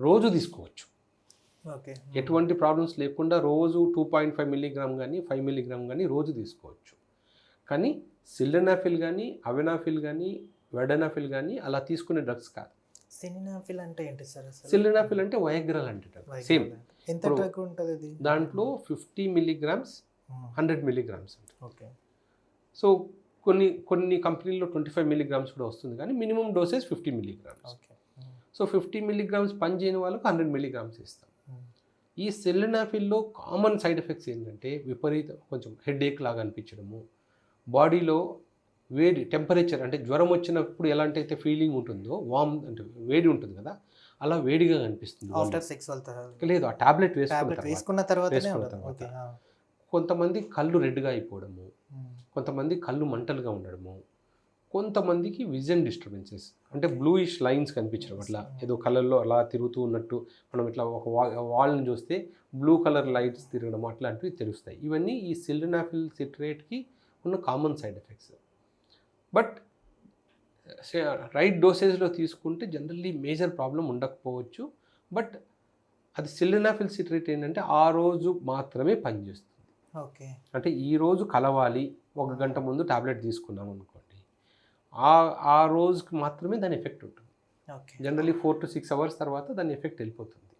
రోజు తీసుకోవచ్చు. ఓకే. ఎటువంటి ప్రాబ్లమ్స్ లేకుండా రోజు టూ పాయింట్ ఫైవ్ మిల్లీగ్రామ్ కానీ ఫైవ్ మిల్లీగ్రామ్ కానీ రోజు తీసుకోవచ్చు. కానీ సిల్డనాఫిల్ కానీ అవెనాఫిల్ కానీ వెడనాఫిల్ కానీ అలా తీసుకునే డ్రగ్స్ కాదు. సినినాఫిల్ అంటే ఏంటి సార్ అసలు? సిల్డనాఫిల్ అంటే వయగ్రల్ అంటే సేమ్. ఎంత ఉంటుంది దాంట్లో fifty milligrams hundred milligrams okay. So కొన్ని కొన్ని కంపెనీల్లో ట్వంటీ ఫైవ్ మిల్లీగ్రామ్స్ కూడా వస్తుంది కానీ minimum dosage fifty milligrams okay. So fifty milligrams పని చేయని వాళ్ళకు హండ్రెడ్ మిల్లీగ్రామ్స్ ఇస్తాం. ఈ సెల్లినాఫిల్లో కామన్ సైడ్ ఎఫెక్ట్స్ ఏంటంటే విపరీత కొంచెం హెడేక్ లాగా అనిపించడము. బాడీలో వేడి టెంపరేచర్ అంటే జ్వరం వచ్చినప్పుడు ఎలాంటి అయితే ఫీలింగ్ ఉంటుందో వామ్ అంటే వేడి ఉంటుంది కదా అలా వేడిగా అనిపిస్తుంది ఆఫ్టర్ సెక్సువల్ లేదు ఆ టాబ్లెట్ వేసుకున్న తర్వాత. కొంతమంది కళ్ళు రెడ్గా అయిపోవడము. కొంతమంది కళ్ళు మంటలుగా ఉండడము. కొంతమందికి విజన్ డిస్టర్బెన్సెస్ అంటే బ్లూయిష్ లైన్స్ కనిపించడం అట్లా. ఏదో కలర్లో అలా తిరుగుతూ ఉన్నట్టు మనం ఇట్లా ఒక వాల్ని చూస్తే బ్లూ కలర్ లైట్స్ తిరగడం అట్లాంటివి తెలుస్తాయి. ఇవన్నీ ఈ సిల్డనాఫిల్ సిట్రేట్కి ఉన్న common side effects but right డోసేజ్లో తీసుకుంటే జనరల్లీ మేజర్ ప్రాబ్లం ఉండకపోవచ్చు. బట్ అది సిల్డనాఫిల్ సిట్రేట్ ఏంటంటే ఆ రోజు మాత్రమే పనిచేస్తుంది. ఓకే. అంటే ఈ రోజు కలవాలి ఒక గంట ముందు టాబ్లెట్ తీసుకున్నాం అనుకోండి ఆ ఆ రోజుకి మాత్రమే దాని ఎఫెక్ట్ ఉంటుంది. Okay. Generally four to six hours తర్వాత దాని ఎఫెక్ట్ వెళ్ళిపోతుంది.